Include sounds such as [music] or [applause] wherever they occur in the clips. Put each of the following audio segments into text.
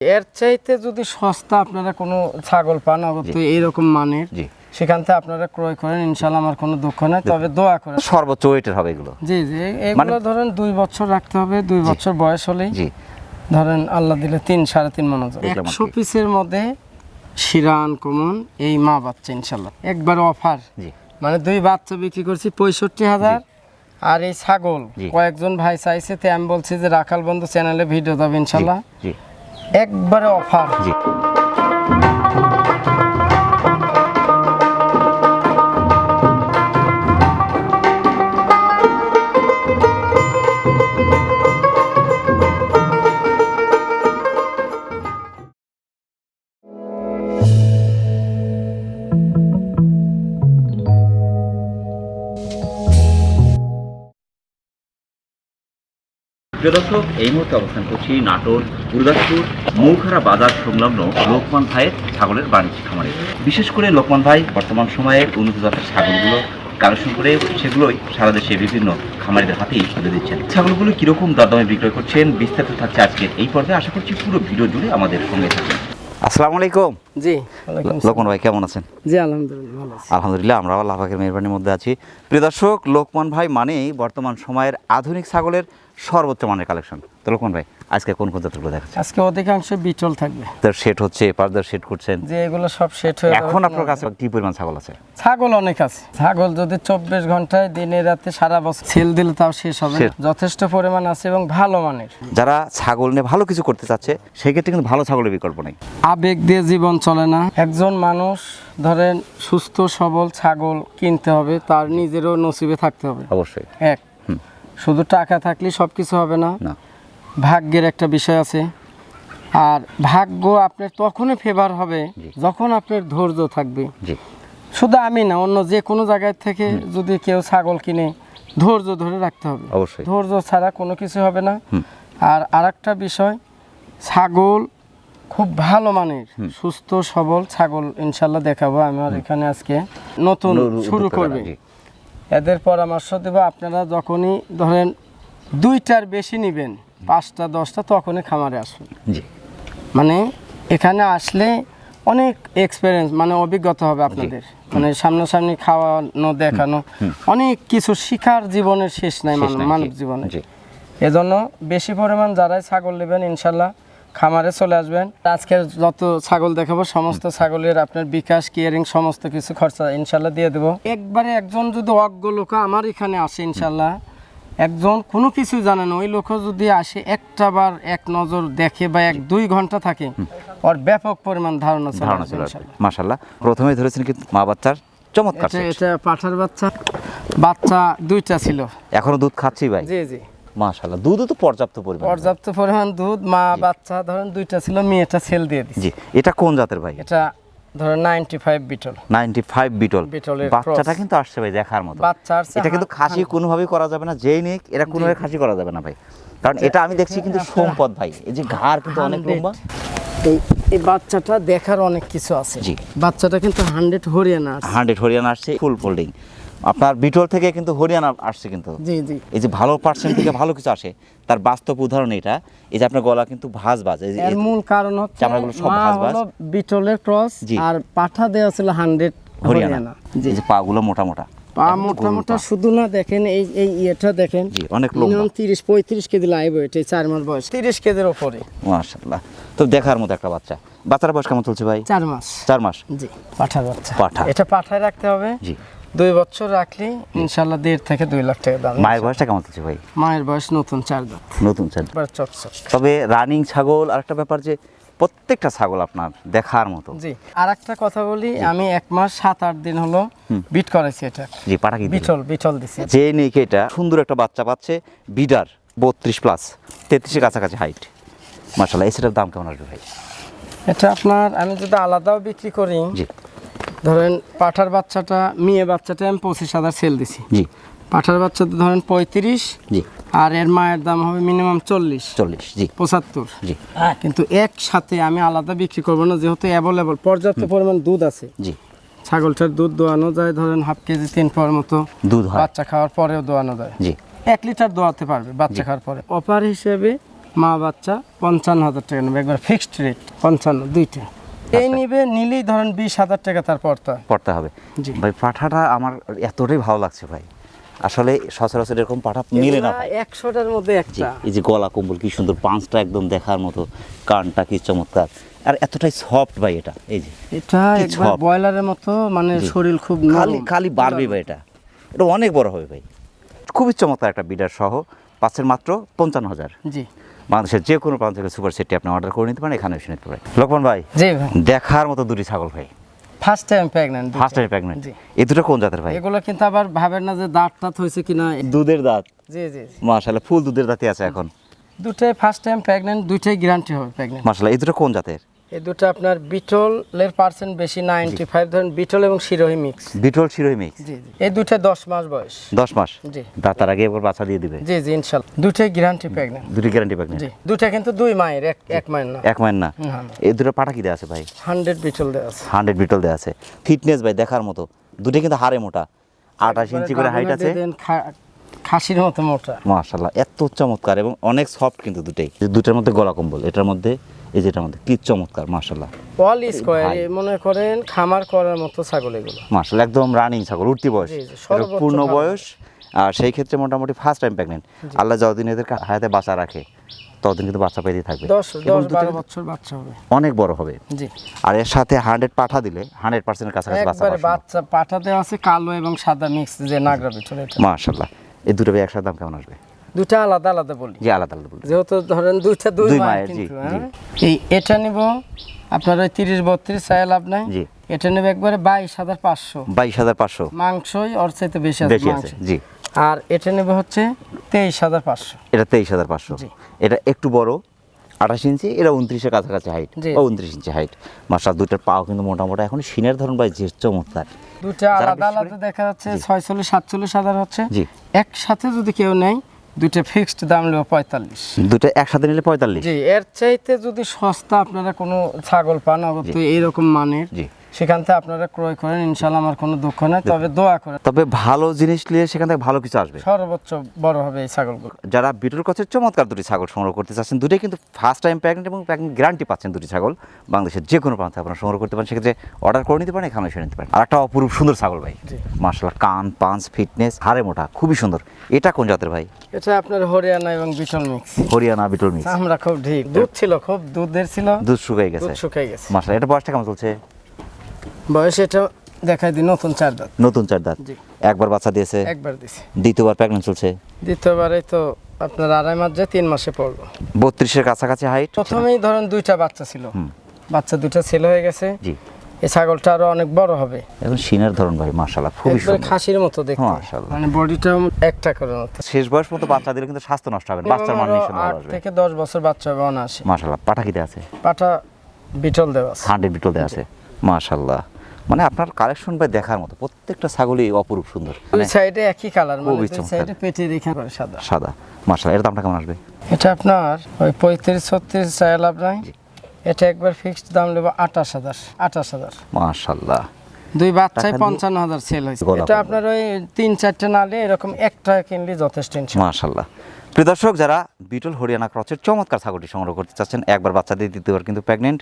এর চাইতে যদি সস্তা আপনারা কোনো ছাগল পান অগত্য এইরকম মানের জি। সেখান থেকে আপনারা ক্রয় করেন ইনশাল্লাহ আমার কোনো দুঃখ নেই। তবে দোয়া করেন সর্বোচ্চ ওয়েটের হবে এগুলো। জি জি এগুলো ধরেন দুই বছর রাখতে হবে দুই বছর বয়স হলেই। জি। ধরেন আল্লাহ দিলে তিন সাড়ে তিন মন দেখলাম একশো পিসের মধ্যে শিরান কমন এই মা বাচ্চা ইনশাল্লাহ একবার অফার। জি। মানে দুই বাচ্চা বিক্রি করছি পঁয়ষট্টি হাজার। আর এই ছাগল কয়েকজন ভাই চাইছে তো আমি বলছি যে রাখাল বন্ধু চ্যানেলে ভিডিও দেবে ইনশাল্লাহ জি। একবারে অফার। জি। প্রিয় দর্শক এই মুহূর্তে অবস্থান করছি নাটোর গুরুদাসপুর মৌখারা বাজার সংলগ্ন লোকমান ভাইয়ের ছাগলের বাণিজ্যিক খামারে। বিশেষ করে লোকমান ভাই বর্তমান সময়ে উন্নত জাতের ছাগলগুলো কালেকশন করে সেগুলোই সারা দেশে বিভিন্ন খামারিদের হাতেই তুলে দিচ্ছেন। ছাগলগুলো কীরকম দরদামে বিক্রয় করছেন বিস্তারিত থাকছে আজকে এই পর্বে। আশা করছি পুরো ভিডিও জুড়ে আমাদের সঙ্গে থাকবেন। আসসালামু আলাইকুম। জি। লোকমান ভাই কেমন আছেন? জি আলহামদুলিল্লাহ ভালো আছি। আলহামদুলিল্লাহ আমরাও আল্লাহ পাকের মেহরবানির মধ্যে আছি। প্রিয় দর্শক লোকমান ভাই মানেই বর্তমান সময়ের আধুনিক ছাগলের সর্বোচ্চ মানের কালেকশন। তো লোকমান ভাই আজকে কোন কোন জাতগুলো দেখাচ্ছে আজকে অধিকাংশ বিটল থাকবে। তার সেট হচ্ছে পারদার সেট করছেন। যে এগুলো সব সেট হয়ে। এখন আপনার কাছে কি পরিমাণ ছাগল আছে? ছাগল অনেক আছে। ছাগল যদি চব্বিশ ঘন্টায় দিনে রাতে সারা বছর সেল দিলে তাও শেষ হবে যথেষ্ট পরিমাণ আছে এবং ভালো মানের। যারা ছাগল নিয়ে ভালো কিছু করতে চাচ্ছে সেক্ষেত্রে কিন্তু ভালো ছাগলের বিকল্প নেই। আবেগ দিয়ে জীবন চলে না। একজন মানুষ ধরেন সুস্থ সবল ছাগল কিনতে হবে তার নিজেরও নসিবে থাকতে হবে। অবশ্যই। এক। শুধু টাকা থাকলে সব কিছু হবে না। ভাগ্যের একটা বিষয় আছে। আর ভাগ্য আপনার তখনই ফেভার হবে যখন আপনার ধৈর্য থাকবে। শুধু আমি না অন্য যে কোনো জায়গায় থেকে যদি কেউ ছাগল কিনে ধৈর্য ধরে রাখতে হবে। অবশ্যই। ধৈর্য ছাড়া কোনো কিছু হবে না। আর আরেকটা বিষয় ছাগল খুব ভালো মানের সুস্থ সবল ছাগল ইনশাল্লাহ দেখাবো। আমার এখানে আজকে নতুন শুরু করবে। এদের পরামর্শ দেব আপনারা যখনই ধরেন দুইটার বেশি নেবেন পাঁচটা দশটা তখনই খামারে আসুন জি। মানে এখানে আসলে অনেক এক্সপিরিয়েন্স মানে অভিজ্ঞতা হবে আপনাদের। মানে সামনাসামনি খাওয়ানো দেখানো অনেক কিছু শিখার জীবনের শেষ নাই শেষ মানব- নাই, মানব জীবনে। এজন্য বেশি পরিমাণ যারাই ছাগল নেবেন ইনশাল্লাহ খামারে চলে আসবেন। আজকের যত ছাগল দেখাবো সমস্ত ছাগলের আপনার বিকাশ কেয়ারিং সমস্ত কিছু খরচা ইনশাল্লাহ দিয়ে দেবো। একবারে একজন যদি অজ্ঞ লোক আমার এখানে আসে ইনশাল্লাহ। একজন কোনো কিছু জানে না ওই লোক যদি আসে একটা বার এক নজর দেখে বা এক দুই ঘণ্টা থাকে ওর ব্যাপক পরিমাণ ধারণা ধারণা চলে প্রথমেই ধরেছেন কিন্তু মা বাচ্চার চমৎকার এটা পাঠার বাচ্চা বাচ্চা দুইটা ছিল। এখনও দুধ খাচ্ছি ভাই। জি জি। মাশাল্লাহ দুধও তো পর্যাপ্ত পরিমাণ। পর্যাপ্ত পরিমাণ দুধ মা বাচ্চা ধরেন দুইটা ছিল মেয়েটা সেল দিয়ে দিচ্ছে জি এটা কোন জাতের ভাই? এটা ধরেন ninety five Beetal. Ninety five Beetal. বিটলের বাচ্চাটা কিন্তু আসছে ভাই দেখার মতো। বাচ্চা আসছে এটা কিন্তু খাসি কোনোভাবেই করা যাবে না যেই নিক এটা কোনোভাবে খাসি করা যাবে না ভাই। কারণ এটা আমি দেখছি কিন্তু সম্পদ ভাই। এই যে ঘাড় কিন্তু অনেক লম্বা। এই বাচ্চাটা দেখার অনেক কিছু আছে। জি। বাচ্চাটা কিন্তু হান্ড্রেড হরিয়ানা আছে। হান্ড্রেড হরিয়ানা আসছে ফুল ফোল্ডিং। আপনার বিটল থেকে কিন্তু হরিয়ানা আসছে কিন্তু। জি জি। এই যে ভালো পার্সেন্ট থেকে ভালো কিছু আসে তার বাস্তব উদাহরণ এটা। এই যে আপনার গলা কিন্তু ভাঁজ এই এর মূল কারণ হচ্ছে চামড়াগুলো সব ভাঁজ ভাঁজ। বিটলের ক্রস আর পাঠা দেওয়া ছিল হান্ড্রেড হরিয়ানা। হরিয়ানা। এই যে পাগুলো মোটা মোটা। পা মোটা মোটা শুধু না দেখেন এই এই ইয়েটা দেখেন। জি, অনেক লম্বা। মিনিমাম তিরিশ পঁয়ত্রিশ কেজি লাইব এটা এই চার মাস বয়স। তিরিশ কেজির ওপরে। মাশাল্লাহ তো দেখার মতো একটা বাচ্চা। বাচ্চার বয়স কেমন চলছে ভাই? চার মাস। চার মাস। জি। পাঠার বাচ্চা। পাঠা। এটা পাঠায় রাখতে হবে। জি। দুই বছর রাখলে ইনশাল্লাহ দেড় থেকে দুই লাখ টাকা দাম মায়ের বয়সটা কেমন চলছে ভাই? মায়ের বয়স নতুন চার দাঁত। নতুন চাল এবার চকচক। তবে রানিং ছাগল আর একটা ব্যাপার যে প্রত্যেকটা ছাগল আপনার দেখার মতো। জি আর একটা কথা বলি আমি এক মাস সাত আট দিন হলো বিট করেছি এটা। জি পাটা কি দিলেন? বিটল বিটল দিছি। যে নেই এটা সুন্দর একটা বাচ্চা পাচ্ছে বিডার বত্রিশ প্লাস তেত্রিশের কাছাকাছি হাইট মার্শাল্লাহ এই সেটার দাম কেমন আসবে ভাই? এটা আপনার আমি যদি আলাদাও বিক্রি করি জি। ধরেন পাঠার বাচ্চাটা মেয়ে বাচ্চাটা আমি পঁচিশ হাজার সেল দিছি। জি। পাঠার বাচ্চাটা ধরেন পঁয়ত্রিশ জি। আর এর মায়ের দাম হবে মিনিমাম চল্লিশ। চল্লিশ জি। পঁচাত্তর। জি। কিন্তু একসাথে আমি আলাদা বিক্রি করব না যেহেতু অ্যাভেলেবল পর্যাপ্ত পরিমাণ দুধ আছে। জি। ছাগলটার দুধ দোয়ানো যায় ধরেন হাফ কেজি তিন পর মতো। দুধ হয়। বাচ্চা খাওয়ার পরেও দোয়ানো যায়। জি। এক লিটার দোয়াতে পারবে বাচ্চা খাওয়ার পরে। অফার হিসেবে মা বাচ্চা পঞ্চান্ন হাজার টাকা নেবে একবার ফিক্সড রেট পঞ্চান্ন দুইটা। এই নিবে নিলেই ধরেন বিশ হাজার টাকা তার পড়তে পড়তে হবে। ভাই পাঠাটা আমার এতটাই ভালো লাগছে ভাই। আসলে সচরাচর এরকম পাঠা মিলে না একশোটার মধ্যে একটা। এই যে গলা কম্বল কি সুন্দর পাঁচটা একদম দেখার মতো কানটা কি চমৎকার। আর এতটাই সফট ভাই এটা এই যে। এটা একবার ব্রয়লারের মতো মানে শরীর খুব খালি খালি বাড়বে ভাই এটা। এটা অনেক বড় হবে ভাই। খুবই চমৎকার একটা বিডার সহ পাঁচের মাত্র পঞ্চান্ন হাজার। জি। বাংলাদেশের যে কোনো প্রান্ত থেকে সুপার সেটটি আপনি অর্ডার করে নিতে পারেন এখানে এসে নিতে পারেন। লক্ষ্মণ ভাই জি ভাই। দেখার মতো দুটি ছাগল ভাই। First time pregnant first time pregnant এই দুটো কোন জাতের ভাই? এগুলো কিন্তু আবার ভাবেন না যে দাঁত টাত হয়েছে কিনা। দুধের দাঁত? জি জি মাশাআল্লাহ ফুল দুধের দাঁতই আছে এখন। দুটোই ফার্স্ট টাইম প্রেগন্যান্ট দুইটাই গ্যারান্টি হবে প্রেগন্যান্ট মাশাআল্লাহ এই দুটো কোন জাতের? এই দুটো আপনার বিটলের পার্সেন্ট বেশি নাইনটি ফাইভ ধরেন বিটল এবং শিরোহি মিক্স বিটল শিরোই মিক্স জি জি। এই দুটো দশ মাস বয়স। দশ মাস? জি। দাঁতার আগে একবার বাচ্চা দিয়ে দিবে? জি জি ইনশাল্লাহ। দুটাই গ্যারান্টি প্রেগনেন্ট দুটি গ্যারান্টি প্রেগনেন্ট জি দুটা কিন্তু দুই মায়ের এক এক মায়ের না। এক মায়ের না। এই দুটো পাটা কি দেওয়া আছে ভাই? হান্ড্রেড বিটল দেওয়া আছে। হান্ড্রেড বিটল দেওয়া আছে। ফিটনেস ভাই দেখার মতো। দুটো কিন্তু হাড়ে মোটা। আঠাশ ইঞ্চি করে হাইট আছে। খাসির মতো মোটা। মাশাল্লাহ এত চমৎকার এবং অনেক সফট কিন্তু দুটোই। দুটার মধ্যে গলা কম্বল এটার মধ্যে এই যেটার মধ্যে কি চমৎকার মাশাল্লাহ অল স্কোয়ার মনে করেন খামার করার মতো ছাগল এগুলো। মাশাল্লাহ একদম রানিং ছাগল উঠতি বয়স। পূর্ণ বয়স আর সেই ক্ষেত্রে মোটামুটি ফার্স্ট টাইম প্রেগনেন্ট আল্লাহ যতদিন এদেরকে হায়াতে বাঁচা রাখে ততদিন কিন্তু বাচ্চা পেতেই থাকবে। বছর বাচ্চা হবে। অনেক বড় হবে। আর এর সাথে হান্ড্রেড পাঠা দিলে হান্ড্রেড পার্সেন্টের কাছাকাছি বাচ্চা বাচ্চা পাঠা দেওয়া আছে কালো এবং সাদা মিক্স যে নাগরা বিটল মাশাল্লাহ এই দুটো একসাথে দাম কেমন আসবে? দুটা আলাদা আলাদা বলি। জি আলাদা আলাদা বলতে যেহেতু ধরেন দুইটা দুই দুই মায়ের মায়ের, জি। হ্যাঁ? এই এটা নিব আপনার ওই তিরিশ বত্রিশ চাই লাভ নাই। জি। এটা নেবে একবারে বাইশ হাজার পাঁচশো। বাইশ হাজার পাঁচশো। মাংসই ওর চাইতে বেশি আছে বেশি আছে জি। আর এটা নেবে হচ্ছে তেইশ হাজার পাঁচশো। এটা তেইশ হাজার পাঁচশো। জি। এটা একটু বড় আঠাশ ইঞ্চি এটা উনত্রিশের কাছাকাছি হাইট। ও উনত্রিশ ইঞ্চি হাইট মাসাল দুটার পাও কিন্তু মোটামুটি এখন সিনের ধরন ভাই যে চমৎকার দুটা আলাদা আলাদা দেখা যাচ্ছে ছয়চল্লিশ সাতচল্লিশ হাজার হচ্ছে। জি। একসাথে যদি কেউ নেয় দুইটা ফিক্সড দাম নেব পঁয়তাল্লিশ। দুটো একসাথে নিলে পঁয়তাল্লিশ? জি এর চাইতে যদি সস্তা আপনারা কোনো ছাগল পান অবশ্যই এইরকম মানের। জি। সেখান থেকে আপনারা ক্রয় করেন ইনশাল্লাহ আমার কোনো দুঃখ নেই তবে দোয়া করেন। তবে ভালো জিনিস নিয়ে সেখান থেকে ভালো কিছু আসবে। সর্বোচ্চ বড় হবে এই ছাগলগুলো। যারা বিটুর কাছে চমৎকার দুটি ছাগল সংগ্রহ করতে চাচ্ছেন দুটোই কিন্তু ফার্স্ট টাইম প্রেগনেন্ট এবং প্রেগনেন্ট গ্যারান্টি পাচ্ছেন দুটি ছাগল। বাংলাদেশের যে কোনো প্রান্তে আপনারা সংগ্রহ করতে পারেন সেক্ষেত্রে অর্ডার করে নিতে পারেন এখানে এসে নিতে পারেন। আর একটা অপরূপ সুন্দর ছাগল ভাই। মার্শাল কান পাঞ্চ ফিটনেস হাড়ে মোটা খুবই সুন্দর। এটা কোন জাতের ভাই? এটা আপনার হরিয়ানা এবং বিটল মিক্স হরিয়ানা বিটল মিক্স আমরা খুব ঠিক। দুধ ছিল খুব দুধের ছিল। দুধ শুকাই গেছে। দুধ শুকাই গেছে। মার্শাল এটা বয়সটা কেমন চলছে? বয়স এটা দেখাই দিই নতুন চার দাঁত। নতুন চার দাঁত। জি। একবার বাচ্চা দিয়েছে? একবার দিছি দ্বিতীয়বার প্রেগনেন্ট চলছে? দ্বিতীয়বারে তো আপনার আড়াই মাস যায় তিন মাসে পড়ব। বত্রিশের কাছাকাছি হাইট প্রথমেই ধরেন দুইটা বাচ্চা ছিল। বাচ্চা দুইটা ছেলে হয়ে গেছে। জি। এই ছাগলটা আরও অনেক বড় হবে। এখন সিনের ধরন ভাই মার্শাল্লাহ খুবই সুন্দর। খাসির মতো দেখতে। মাশাআল্লাহ। মানে বডিটাও একটা করে মতো। শেষ বয়স মতো বাচ্চা দিলে কিন্তু স্বাস্থ্য নষ্ট হবে। বাচ্চার মান নিশ্চয় আট থেকে দশ বছর বাচ্চা হবে অনায়াসে। মার্শাল্লাহ পাঠা কিতে আছে? পাটা বিটল দেওয়া আছে। হান্ড্রেড বিটল দেওয়া আছে। মাশাল্লাহ মানে আপনার কালেকশন ভাই দেখার মতো প্রত্যেকটা ছাগলই অপরূপ সুন্দর। দুই মানে সাইডে একই কালার মানে দুই সাইডে পেটে রেখা করে সাদা। সাদা মার্শাল্লাহ এর দামটা কেমন আসবে? এটা আপনার ওই পঁয়ত্রিশ ছত্রিশ চাই লাভ নাই। এটা একবার ফিক্সড দাম নেব আঠাশ হাজার আঠাশ হাজার। মাশাল্লাহ দুই বাচ্চায় পঞ্চান্ন হাজার সেল হয়েছে। এটা আপনার ওই তিন চারটে নালে এরকম একটা কিনলে যথেষ্ট। মাশাল্লাহ প্রিয় দর্শক যারা বিটল হরিয়ানা ক্রসের চমৎকার ছাগলটি সংগ্রহ করতে চাচ্ছেন একবার বাচ্চা দিয়ে দিতে দ্বিতীয়বার কিন্তু প্রেগনেন্ট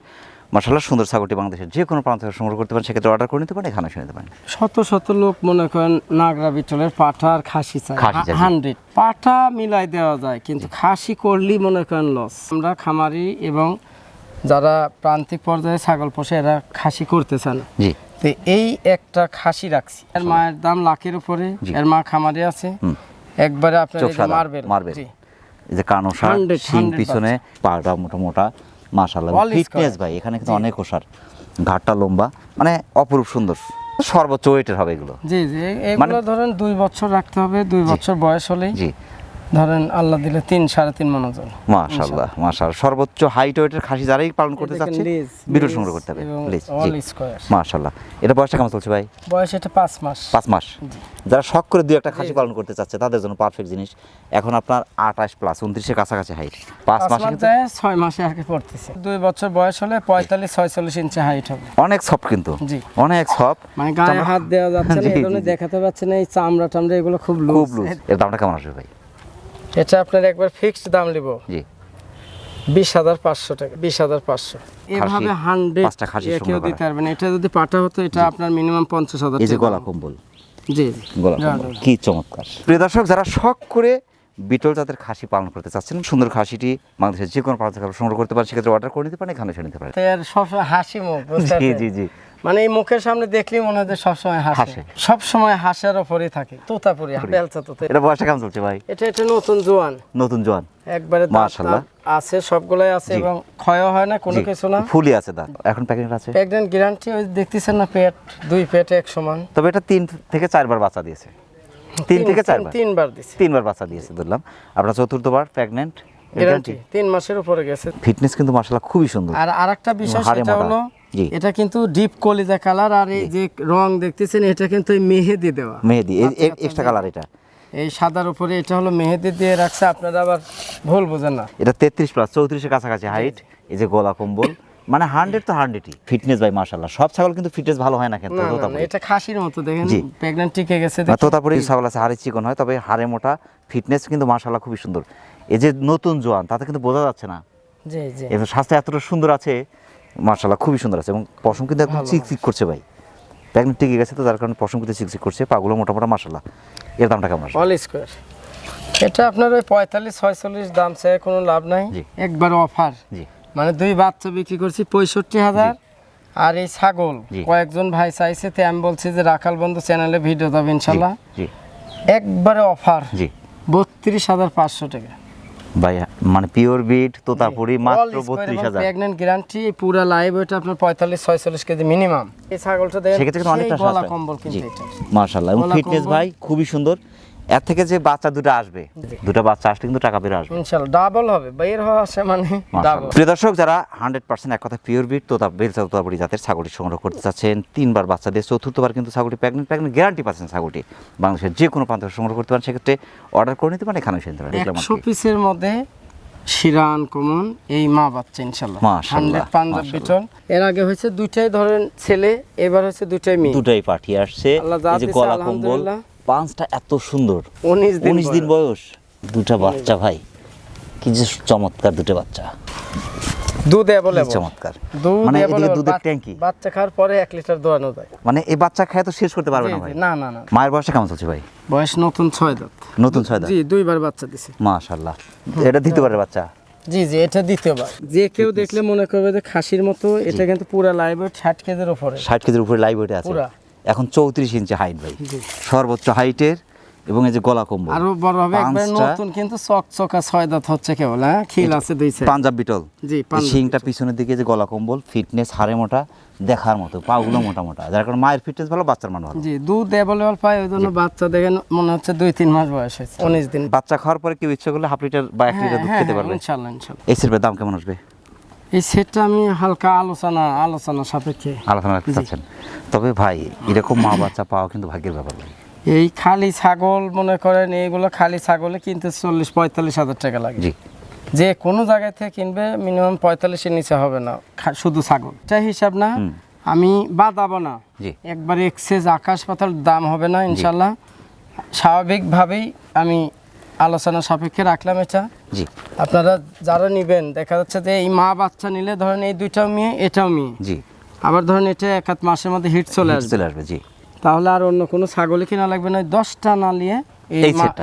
মাশাল্লাহ সুন্দর ছাগলটি বাংলাদেশের যে কোনো প্রান্ত থেকে সংগ্রহ করতে পারেন সেক্ষেত্রে অর্ডার করে নিতে পারেন এখানে এসে নিতে পারেন। শত শত লোক মনে করেন নাগরা বিটলের পাঠা আর খাসি চাই হান্ড্রেড। পাঠা মিলাই দেওয়া যায় কিন্তু খাসি করলেই মনে করেন লস আমরা খামারি এবং যারা প্রান্তিক পর্যায়ে ছাগল পোষে এরা খাসি করতে চান জি। তো এই একটা খাসি রাখছি। এর মায়ের দাম লাখের উপরে এর মা খামারে আছে। একবারে আপনার মার্বেল। মার্বেল। এই যে কানোসা 100, শিং পিছনে পাটা মোটা মোটা। মাশাল্লাহ ফিটনেস ভাই এখানে কিন্তু অনেক ওষার ঘাটটা লম্বা মানে অপরূপ সুন্দর সর্বোচ্চ ওয়েটের হবে এগুলো। জি জি এগুলো মানে- ধরেন দুই বছর রাখতে হবে দুই বছর বয়স হলেই। জি। ধরেন আল্লাহ দিলে তিন সাড়ে তিন মন ওজন মাশাল্লাহ মাশাল্লাহ সর্বোচ্চ হাইট ওয়েটের খাসি যারাই পালন করতে চাচ্ছে লেজ সংগ্রহ করতে হবে। প্লিজ। মাশাল্লাহ এটা বয়সটা কেমন চলছে ভাই? বয়স এটা পাঁচ মাস। পাঁচ মাস। যারা শখ করে দুই একটা খাসি পালন করতে চাচ্ছে তাদের জন্য পারফেক্ট জিনিস। এখন আপনার আঠাশ প্লাস উনত্রিশের কাছাকাছি হাইট পাঁচ মাসে ছয় মাসে আর কি পড়তেছে। দুই বছর বয়স হলে পঁয়তাল্লিশ ছয়চল্লিশ ইঞ্চি হাইট হবে। অনেক সফট কিন্তু। জি। অনেক সফট মানে গায়ে হাত দেওয়া যাচ্ছে না [laughs] জি। দেখাতে পারছে না এই চামড়া টামড়া এগুলো খুব খুব লুজ এর দামটা কেমন আসবে ভাই? এটা আপনার একবার ফিক্সড দাম নিব। জি। বিশ হাজার পাঁচশো টাকা বিশ হাজার পাঁচশো। এভাবে হান্ড্রেড পাঁচটা খাসি কেউ দিতে দিতে পারবেন এটা যদি পাটা হতো এটা আপনার মিনিমাম পঞ্চাশ হাজার এই যে। গলা কম্বল। জি। গলা কি চমৎকার। প্রিয় দর্শক যারা শখ করে বিটল জাতের খাসি পালন করতে চাচ্ছেন। সুন্দর খাসিটি বাংলাদেশের যে কোনো প্রান্ত থেকে সংগ্রহ করতে পারেন সেক্ষেত্রে অর্ডার করে নিতে পারেন এখানে এসে নিতে পারেন। এর সবসময় হাসি মুখ জি জি জি। মানে এই মুখের সামনে দেখলেই মনে হয় সবসময় হাসে। সবসময় হাসার ওপরেই থাকে তোতাপুরি বেলচা তোতা এটা বয়সটা কেমন চলছে ভাই? এটা এটা নতুন জোয়ান। নতুন জোয়ান। একবারে মাশাআল্লাহ। আছে সবগুলাই আছে এবং ক্ষয় হয় না কোনো কিছু না। ফুলই আছে দাঁত। এখন প্যাকেট আছে? প্রেগনেন্ট গ্যারান্টি ওই দেখতেছেন না পেট দুই পেট এক সমান। তবে এটা তিন থেকে চারবার বাচ্চা দিয়েছে। তিন থেকে চারবার। তিনবার দিছে। তিনবার বাচ্চা দিয়েছে ধরলাম। আপনার চতুর্থবার প্রেগনেন্ট গ্যারান্টি তিন মাসের উপরে গেছে। ফিটনেস কিন্তু মাসাল্লাহ খুবই সুন্দর। আর আরেকটা বিষয় সেটা হলো এটা কিন্তু ডিপ কলিজা কালার আর এই যে রং দেখতেছেন এটা কিন্তু মেহেদি দেওয়া। মেহেদি এক্সট্রা কালার এটা। এই সাদার উপরে এটা হলো মেহেদি দিয়ে রাখছে আপনারা আবার ভুল বোঝেন না। এটা তেত্রিশ প্লাস চৌত্রিশের কাছাকাছি হাইট এই যে গলা কম্বল। মানে হান্ড্রেড তো হান্ড্রেডই। ফিটনেস ভাই মাসাল্লাহ সব ছাগল কিন্তু ফিটনেস ভালো হয় না কিন্তু এটা খাসির মতো দেখেন জি। প্রেগনেন্ট টিকে গেছে মানে দেখেন। তোতাপুরি ছাগল আছে হাড়ে চিকন হয় তবে হাড়ে মোটা ফিটনেস কিন্তু মাসাল্লাহ খুবই সুন্দর। এই যে নতুন জোয়ান তাতে কিন্তু বোঝা যাচ্ছে না। জি জি। এবং স্বাস্থ্য এতটা সুন্দর আছে মার্শাল্লাহ খুবই সুন্দর আছে এবং পশম কিন্তু একদম। চিকচিক করছে ভাই। প্রেগনেন্ট টিকে গেছে তো তার কারণে পশম কিন্তু চিকচিক করছে পাগুলো মোটা মোটা মার্শাল্লাহ এর দামটা কেমন অল স্কোয়ার এটা আপনার ওই পঁয়তাল্লিশ ছয়চল্লিশ দাম চাই কোনো লাভ নাই একবার অফার। জি। মানে দুই বাচ্চা বিক্রি করছি পঁয়ষট্টি হাজার। আর এই ছাগল কয়েকজন ভাই চাইছে তো আমি বলছি যে রাখাল বন্ধু চ্যানেলে ভিডিও দেবে ইনশাল্লাহ। একবারে অফার জি। বত্রিশ হাজার পাঁচশো টাকা। ভাই মানে পিওর বিট মাত্র বত্রিশ হাজার। প্রেগনেন্ট গ্যারান্টি পুরো লাইভ ওইটা আপনার পঁয়তাল্লিশ ছয়চল্লিশ কেজি মিনিমাম এই ছাগলটা দেখেন সেক্ষেত্রে কিন্তু অনেকটা সেই গলা সাশ্রয়। কম্বল কিন্তু মার্শাল্লাহ এবং ফিটনেস ভাই খুবই সুন্দর। এর থেকে যে বাচ্চা দুটো আসবে দুটো বাচ্চা আসলে কিন্তু টাকা বেরো আসবে। ইনশাল্লাহ ডাবল হবে বের হওয়া আসে মানে ডাবল প্রিয় দর্শক যারা হান্ড্রেড পার্সেন্ট এক কথা পিওর বিট তোতা বেলচা তোতাপুরি জাতের ছাগলটি সংগ্রহ করতে চাচ্ছেন তিনবার বাচ্চা দিয়ে চতুর্থবার কিন্তু ছাগলটি প্রেগনেন্ট প্রেগনেন্ট গ্যারান্টি পাচ্ছেন ছাগলটি। বাংলাদেশের যে কোনো প্রান্ত সংগ্রহ করতে পারেন সেক্ষেত্রে অর্ডার করে নিতে পারেন এখানে এসে নিতে পারেন। দেখলাম আর একশো কি। পিসের মধ্যে শিরান কমন এই মা বাচ্চা ইনশাল্লাহ। মাশাআল্লাহ, হান্ড্রেড পাঞ্জাব বিটল এর আগে হয়েছে দুইটাই ধরেন ছেলে এবার হচ্ছে দুইটাই মেয়ে। দুটাই পাঠিয়ে আসছে। গলা কম্বল। পাঁচটা এত সুন্দর। উনিশ দিন বয়স। দুটা বাচ্চা ভাই। কি যে চমৎকার দুটো বাচ্চা। দুধ অ্যাভেলেবল চমৎকার। মানে এদিকে দুধের ট্যাঙ্কি। বাচ্চা খাওয়ার পরে এক লিটার দোয়ানো যায়। মানে এই বাচ্চা খায় তো শেষ করতে পারবে জি, না জি, ভাই না না না। মায়ের বয়সটা কেমন চলছে ভাই? বয়স নতুন ছয় দাঁত। নতুন ছয় দাঁত? জি দুইবার বাচ্চা দিছে। মাশাল্লাহ এটা দ্বিতীয়বারের বাচ্চা? জি জি এটা দ্বিতীয়বার। যে কেউ দেখলে মনে করবে যে খাসির মতো এটা কিন্তু পুরা লাইভ ষাট কেজির উপরে। ষাট কেজির উপরে লাইভ ওয়েটে আছে। পুরা। এখন চৌত্রিশ ইঞ্চি হাইট ভাই। সর্বোচ্চ হাইটের এবং এই যে গলা কম্বল। আরও বড় হবে একবার নতুন কিন্তু চকচকা ছয় দাঁত হচ্ছে কেবল হ্যাঁ? খিল আছে দুই সাইড পাঞ্জাব বিটল জি শিংটা পিছনের দিকে যে গলা কম্বল ফিটনেস হাড়ে মোটা দেখার মতো পাগুলো মোটা মোটা। যার কারণে মায়ের ফিটনেস ভালো বাচ্চার মান ভালো। জি দুধ অ্যাভেলেবল পায় ওই জন্য বাচ্চা দেখেন মনে হচ্ছে দুই তিন মাস বয়স হয়েছে উনিশ দিন। বাচ্চা খাওয়ার পরে কেউ ইচ্ছে করলে হাফ লিটার বা এক হ্যাঁ লিটার দুধ হ্যাঁ খেতে পারবে। ইনশাল্লাহ ইনশাল্লাহ। এই সেটের দাম কেমন আসবে? এই সেটটা আমি হালকা আলোচনা আলোচনা সাপেক্ষে। আলোচনা রাখতে চাচ্ছেন। তবে ভাই এরকম মা বাচ্চা পাওয়া কিন্তু ভাগ্যের ব্যাপার ভাই। এই খালি ছাগল মনে করেন এইগুলো খালি ছাগলে কিনতে চল্লিশ পঁয়তাল্লিশ হাজার টাকা লাগে। জি। যে কোনো জায়গা থেকে কিনবে মিনিমাম পঁয়তাল্লিশের নিচে হবে না শুধু ছাগল। এটা হিসাব না। আমি বাদাবো না। একবার একবারে এক্সেস আকাশ পাতাল দাম হবে না ইনশাল্লাহ। স্বাভাবিকভাবেই আমি আলোচনা সাপেক্ষে রাখলাম এটা। জি। আপনারা যারা নেবেন দেখা যাচ্ছে যে এই মা বাচ্চা নিলে ধরেন এই দুইটাও মেয়ে এটাও মেয়ে। জি। আবার ধরেন এটা এক আধ মাসের মধ্যে হিট চলে আসবে। চলে আসবে জি। তাহলে আর অন্য কোনো ছাগলে কিনা লাগবে না দশটা না নিয়ে এই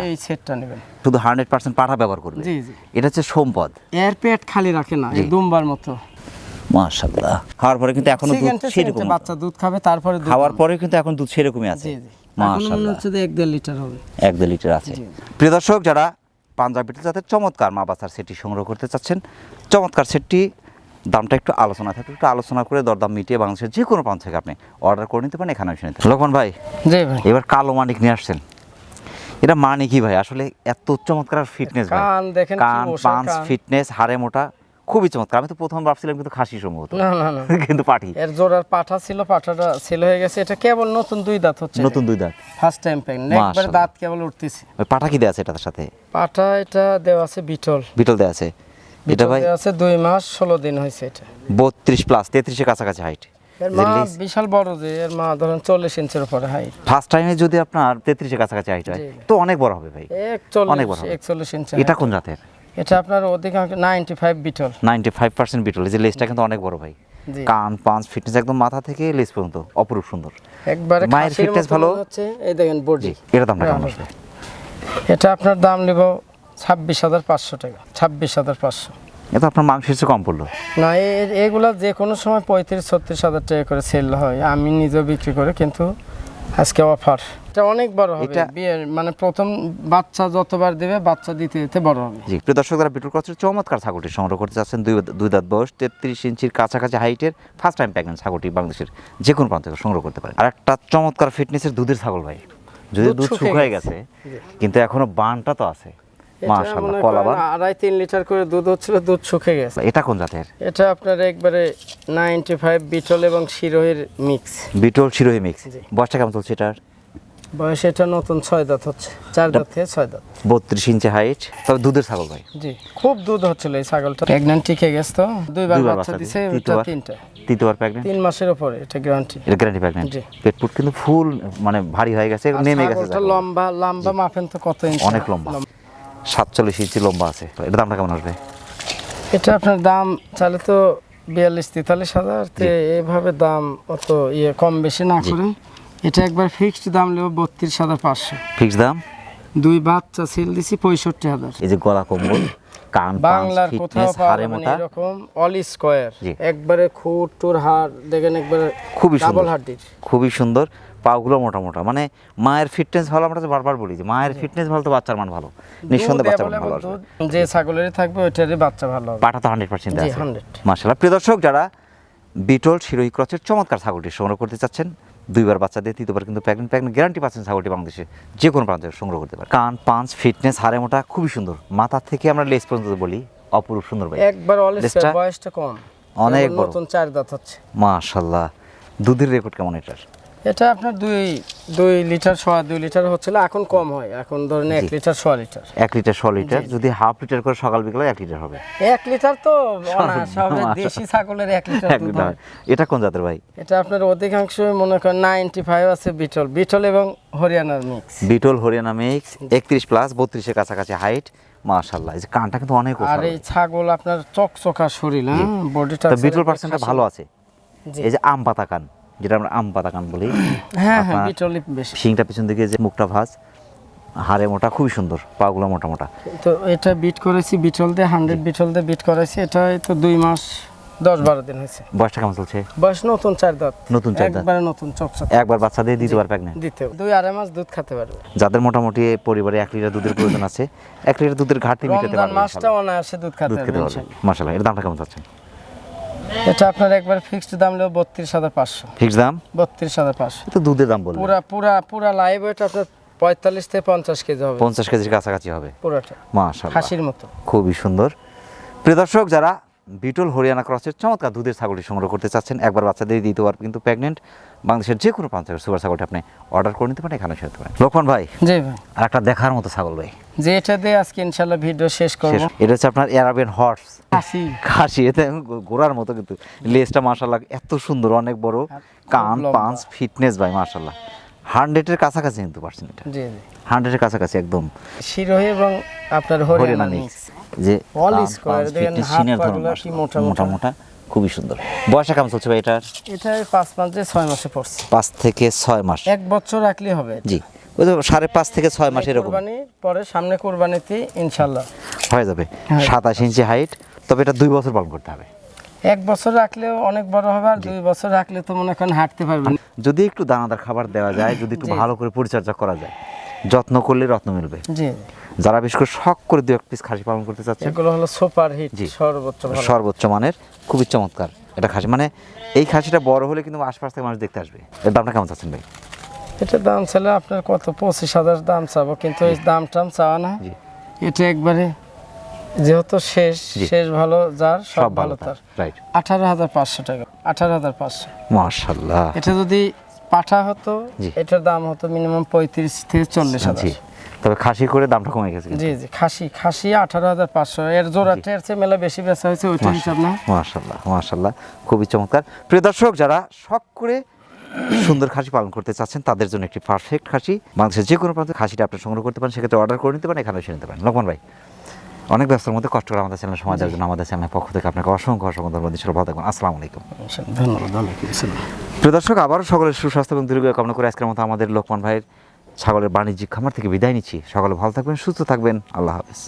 এই সেটটা। নেবেন। শুধু হান্ড্রেড পার্সেন্ট পাঠা ব্যবহার করবে? জি জি। এটা হচ্ছে সম্পদ। এর পেট খালি রাখে না দুমবার মতো। মাশাআল্লাহ। খাওয়ার পরে কিন্তু এখনও দুধ সেরকম বাচ্চা দুধ খাবে তারপরে খাওয়ার পরে কিন্তু এখন দুধ সেরকমই আছে। জি জি। মনে হচ্ছে যে এক দেড় লিটার হবে। এক দেড় লিটার আছে। প্রিয় দর্শক যারা পাঞ্জাব জাতের চমৎকার মা বাচ্চার সেটটি সংগ্রহ করতে চাচ্ছেন চমৎকার সেটটি দামটা একটু আলোচনা থাকে একটু আলোচনা করে দরদাম মিটিয়ে বাংলাদেশের যে কোনো প্রান্ত থেকে আপনি অর্ডার করে নিতে পারেন এখানে এসে নিতে। লোকমান ভাই এবার কালো মানিক নিয়ে আসছেন। এটা মানে কি ভাই? আসলে এত চমৎকার ফিটনেস ভাই। কান দেখেন কান পাঞ্চ কান। ফিটনেস হাড়ে মোটা। খুবই চমৎকার। আমি তো প্রথম ভাবছিলাম কিন্তু খাসি সম্ভবত। না না না। [laughs] কিন্তু পাটি এর জোড়ার পাঠা ছিল পাঠাটা ছেল হয়ে গেছে। এটা কেবল নতুন দুই দাঁত হচ্ছে। নতুন দুই দাঁত। ফার্স্ট টাইম প্রেগনেন্ট একবার দাঁত কেবল উঠতেছে। ওই পাটা কি দেওয়া আছে এটার সাথে? পাঠা এটা দেওয়া আছে বিটল। বিটল দেওয়া আছে। এটা ভাই? আছে দুই মাস ষোলো দিন হয়েছে এটা। বত্রিশ প্লাস তেত্রিশের কাছাকাছি হাইট এর মা বিশাল বড় যে এর মা ধরেন চল্লিশ ইঞ্চের উপরে হাইট ফার্স্ট টাইমে যদি আপনার তেত্রিশের কাছাকাছি হাইট হয় তো অনেক বড় হবে ভাই। অনেক বড়। একচল্লিশ ইঞ্চি এটা কোন জাতের? এটা আপনার অধিকাংশ ninety five Beetal. Ninety five percent Beetal. এই যে লেজটা কিন্তু অনেক বড় ভাই। কান পাঁচ ফিটনেস একদম মাথা থেকে লেজ পর্যন্ত অপরূপ সুন্দর। একবারে মায়ের মতো ভালো? হচ্ছে এই দেখেন বডি এটা দামটা কেমন আসবে? এটা আপনার দাম নেব ছাব্বিশ হাজার পাঁচশো টাকা। ছাব্বিশ হাজার পাঁচশো। এটা আপনার মাংসের চেয়ে কম পড়ল। না এগুলা যে কোনো সময় পঁয়ত্রিশ ছত্রিশ হাজার টাকা করে সেল হয়। আমি নিজেও বিক্রি করে কিন্তু আজকে অফার। এটা অনেক বড় হবে বিয়ের মানে প্রথম বাচ্চা যতবার দেবে বাচ্চা দিতে দিতে বড় হবে। জি প্রিয় দর্শক যারা বিটুল ক্রসের চমৎকার ছাগলটি সংগ্রহ করতে চাচ্ছেন দুই দুই দাঁত বয়স তেত্রিশ ইঞ্চির কাছাকাছি হাইটের ফার্স্ট টাইম প্রেগনেন্ট ছাগলটি বাংলাদেশের যে কোনো প্রান্ত থেকে সংগ্রহ করতে পারে আর একটা চমৎকার ফিটনেসের দুধের ছাগল ভাই। যদি দুধ শুকিয়ে গেছে। কিন্তু এখনও বানটা তো আছে। মাশাআল্লাহ আড়াই তিন লিটার করে দুধ হচ্ছিল দুধ শুকে গেছে। এটা কোন জাতের? এটা আপনার একবারে নাইনটি ফাইভ বিটল এবং শিরোহির মিক্স। বিটল শিরোহি মিক্স। জি। বয়সটা কেমন চলছে এটার? বয়স এটা নতুন ছয় দাঁত হচ্ছে। চার দাঁত থেকে ছয় দাঁত। বত্রিশ ইঞ্চি হাইট তবে দুধের ছাগল ভাই। জি খুব দুধ হচ্ছিল এই ছাগলটা। প্রেগনেন্ট টিকে গেছে তো। দুইবার বাচ্চা দিছে দিছে, তিনটা। তৃতীয়বার প্রেগনেন্ট তিন মাসের উপরে এটা গ্যারান্টি এটা গ্যারান্টি প্রেগনেন্ট জি। পেটপুট কিন্তু ফুল মানে ভারী হয়ে গেছে নেমে গেছে লম্বা লম্বা মাপেন তো কত ইঞ্চি? অনেক লম্বা। সাতচল্লিশ ইঞ্চি লম্বা আছে। এটা দামটা কেমন আসবে? এটা আপনার দাম তাহলে তো বিয়াল্লিশ তেতাল্লিশ হাজার। এভাবে দাম অত ইয়ে কম বেশি না করে। এটা একবার ফিক্সড দাম নেব বত্রিশ হাজার পাঁচশো। ফিক্সড দাম? দুই বাচ্চা সেল দিছি পঁয়ষট্টি হাজার। এই যে গলা কম্বল কান বাংলার কোথাও মোটা। এরকম অল স্কোয়ার একবারে খুঁট টুর হাড় দেখেন একবারে খুবই সুন্দর। খুবই সুন্দর। পাগুলো মোটা মোটা। মানে মায়ের ফিটনেস ভালো আমরা তো বারবার বলি যে মায়ের ফিটনেস ভালো তো বাচ্চার মান ভালো। নিঃসন্দেহে দুধ বাচ্চার মান ভালো যে ছাগলেরই থাকবে ওইটারই বাচ্চা ভালো হবে। পাঠা তো হান্ড্রেড পার্সেন্ট আছে। মার্শাল্লাহ প্রিয় দর্শক যারা বিটল শিরোহী ক্রচের চমৎকার ছাগলটি সংগ্রহ করতে চাচ্ছেন দুইবার বাচ্চা দিয়ে তৃতীয়বার কিন্তু প্রেগনেন্ট প্রেগনেন্ট গ্যারান্টি পাচ্ছেন ছাগলটি বাংলাদেশে যে কোনো প্রান্ত সংগ্রহ করতে পারে। কান পাঞ্চ ফিটনেস হারে মোটা খুবই সুন্দর। মাথা থেকে আমরা লেস পর্যন্ত বলি অপরূপ সুন্দর ভাই। একবার বয়সটা কম। অনেক বড়। নতুন চার দাঁত হচ্ছে। দুধের রেকর্ড কেমন এটার? এটা আপনার দুই দুই লিটার সোয়া দুই লিটার হচ্ছিল এখন কম হয়। এখন ধরেন এক লিটার সোয়া লিটার। এক লিটার ছ লিটার যদি হাফ লিটার করে সকাল বিকালে এক লিটার হবে। এক লিটার তো হবে দেশি ছাগলের এক লিটার। এটা কোন জাতের ভাই? এটা আপনার অধিকাংশ মনে করেন নাইনটি ফাইভ আছে বিটল। বিটল এবং হরিয়ানার মিক্স বিটল হরিয়ানা মিক্স একত্রিশ প্লাস বত্রিশের কাছাকাছি হাইট মাশাল্লাহ। এই কানটা কিন্তু অনেক আর এই ছাগল আপনার চকচকা শরীর হ্যাঁ? বডিটা বিটল পার্সেন্টটা ভালো আছে। এই যে আম পাতা কান। যেটা আমরা আম পাতা কান বলি। হ্যাঁ হ্যাঁ শিংটা পিছন দিকে যে মুখটা ভাঁজ হাড়ে মোটা খুবই সুন্দর পাগুলো মোটা মোটা। তো এটা বিট করেছি বিটল দিয়ে হান্ড্রেড বিটল দিয়ে বিট করেছি। এটা তো দুই মাস দশ বারো দিন হয়েছে। বয়সটা কেমন চলছে? বয়স নতুন চার দাঁত। নতুন চার দাঁত। একবারে নতুন চকচক। একবার বাচ্চা দিয়ে দ্বিতীয়বার প্রেগনেন্ট দিতে। দুই আড়াই মাস দুধ খেতে পারবে। যাদের মোটামুটি পরিবারে এক লিটার দুধের প্রয়োজন আছে এক লিটার দুধের ঘাটতি মেটাতে পারবে মাসটা অনায়াসে দুধ খেতে দুধ পারবে এর দামটা কেমন চাচ্ছেন? এটা আপনার একবার ফিক্সড দাম নেব বত্রিশ হাজার পাঁচশো। ফিক্সড দাম? বত্রিশ হাজার পাঁচশো। তো দুধের দাম বলুন পুরা পুরা পুরা লাইভ ওয়েট আপনার পঁয়তাল্লিশ থেকে পঞ্চাশ কেজি হবে। পঞ্চাশ কেজির কাছাকাছি হবে। পুরোটা। মাশাআল্লাহ। খাসির মতো। খুবই সুন্দর। প্রিয় দর্শক যারা বিটল হরিয়ানা ক্রসের চমৎকার দুধের ছাগলটি সংগ্রহ করতে চাচ্ছেন। একবার বাচ্চা দিয়ে দ্বিতীয়বার কিন্তু প্রেগনেন্ট বাংলাদেশের যে কোনো থেকে সুপার ছাগলটি আপনি অর্ডার করে নিতে পারেন এখানে সেরতে পারেন। লোকমান ভাই জি ভাই। আর একটা দেখার মতো ছাগল ভাই। যে এটা দিয়ে আজকে ইনশাল্লাহ ভিডিও শেষ করব। এটা হচ্ছে আপনার অ্যারাবিয়ান হর্স খাসি। খাসি এতে গোড়ার মতো কিন্তু। লেজটা মাশাল্লাহ এত সুন্দর অনেক বড়। কান লম্বা। পাঁচ ফিটনেস ভাই মাশাল্লাহ হান্ড্রেডের কাছাকাছি কিন্তু এটা জি জি। হান্ড্রেডের কাছাকাছি একদম। শিরোহী এবং আপনার হরিয়ানা মিক্স যে square, দেখেন সিনের ধরন মোটা মোটা মোটা। খুবই সুন্দর। কেমন চলছে ভাই এটার? এটা পাঁচ মাস যে ছয় মাসে পড়ছে। পাঁচ থেকে ছয় মাস। এক বছর রাখলে হবে জি। ওই তো সাড়ে পাঁচ থেকে ছয় মাস এরকম। কোরবানি পরে সামনে কোরবানিতে ইনশাল্লাহ হয়ে যাবে। সাতাশ ইঞ্চি হাইট তবে এটা দুই বছর পালন করতে হবে। এক বছর রাখলেও অনেক বড় হবে আর দুই বছর রাখলে তো মনে করেন হাঁটতে পারবে যদি একটু দানাদার খাবার দেওয়া যায় যদি একটু ভালো করে পরিচর্যা করা যায় যত্ন করলে রত্ন মিলবে। জি। যারা বিশেষ করে শখ করে দু এক পিস খাসি পালন করতে চাচ্ছে এগুলো হলো সুপার হিট। সর্বোচ্চ সর্বোচ্চ মানের খুবই চমৎকার এটা খাসি। মানে এই খাসিটা বড় হলে কিন্তু আশপাশ থেকে মানুষ দেখতে আসবে। এর দামটা কেমন চাচ্ছেন ভাই? এটার দাম ছিল আপনার কত? পঁচিশ হাজার দাম চাবো কিন্তু এই দাম টাম চাওয়া না। এটা একবারে যেহেতু শেষ শেষ ভালো যার সব ভালো তার রাইট আঠারো হাজার পাঁচশো টাকা আঠারো হাজার পাঁচশো। মাশাল্লাহ এটা যদি পাঠা হতো। এটার দাম হতো মিনিমাম পঁয়ত্রিশ থেকে চল্লিশ হাজার। তবে খাসি করে দামটা কমে গেছে। জি জি খাসি খাসি আঠারো হাজার পাঁচশো। এর জোড়াটা এর চেয়ে মেলা বেশি বেচা হয়েছে ওইটা হিসাব না? মাশাল্লাহ মাশাল্লাহ খুবই চমৎকার। প্রিয় দর্শক যারা শখ করে সুন্দর খাসি পালন করতে চাচ্ছেন তাদের জন্য একটি পারফেক্ট খাসি। বাংলাদেশের যে কোনো প্রান্তে খাসিটা আপনি সংগ্রহ করতে পারেন সেক্ষেত্রে অর্ডার করে নিতে পারেন এখানে এসে নিতে পারেন। লক্ষ্মণ ভাই অনেক ব্যস্তর মধ্যে কষ্ট করে আমাদের চ্যানেল সময় দেওয়ার জন্য আমাদের চ্যানেলের পক্ষ থেকে আপনাকে অসংখ্য অসংখ্য ধন্যবাদ দিচ্ছিল ভালো থাকবেন। আসসালামু আলাইকুম। ধন্যবাদ প্রিয় দর্শক আবারও সকলের সুস্বাস্থ্য এবং দীর্ঘ কামনা করে আজকের মতো আমাদের লোকমান ভাইয়ের ছাগলের বাণিজ্যিক খামার থেকে বিদায় নিচ্ছি। সকলে ভালো থাকবেন সুস্থ থাকবেন। আল্লাহ হাফেজ।